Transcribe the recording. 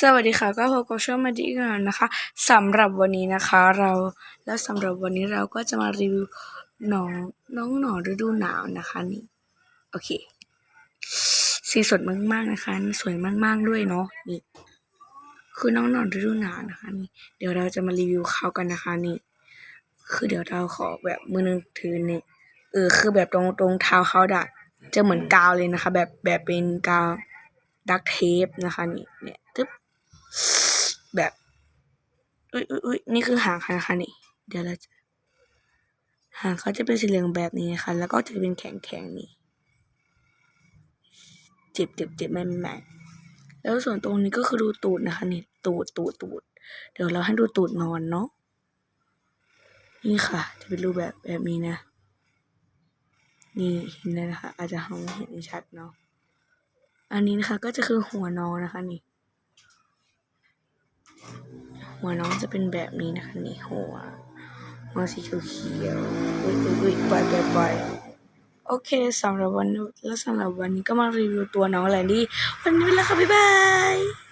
สวัสดีค่ะก็พบกับช่องมาดีกันนะคะสำหรับวันนี้นะคะเราและสำหรับวันนี้เราก็จะมารีวิวน้องน้องหนอนฤดูหนาวนะคะนี่โอเค สีสดมากๆนะคะ สวยมากๆด้วยเนาะนี่คือน้องหนอนฤดูหนาวนะคะนี่เดี๋ยวเราจะมารีวิวเขากันนะคะนี่ คือเดี๋ยวเราขอแบบมือนึงถือนี่เออคือแบบตรงตรงเท้าเขาดะจะเหมือนกาวเลยนะคะ แบบแบบเป็นกาวดักเทปนะคะนี่เนี่ยตึ๊บ อุ้ยอุ้ยอุ้ยนี่คือหางเขานะคะนี่ เดี๋ยวเราจะหางเขาจะเป็นสีเหลืองแบบนี้นะคะ แล้วก็จะเป็นแข็งแข็งนี่ เจ็บเจ็บเจ็บไม่ไม่แล้วส่วนตรงนี้ก็คือดูตูดนะคะนี่ ตูดตูดตูด เดี๋ยวเราให้ดูตูดนอนเนาะ นี่ค่ะ จะเป็นรูปแบบแบบนี้นะ นี่เห็นเลยนะคะ อาจจะมองเห็นชัดเนาะ อันนี้นะคะก็จะคือหัวน้องนะคะนี่ หัวน้องจะเป็นแบบนี้นะคะนี่หัวหัวสีเขียวๆอุ้ยอุ้ยอุ้ยปล่อยปล่อยปล่อยโอเคสำหรับวันนี้แล้วสำหรับวันนี้ก็มารีวิวตัวน้องแลนดี้วันนี้ไปแล้วค่ะบ๊ายบาย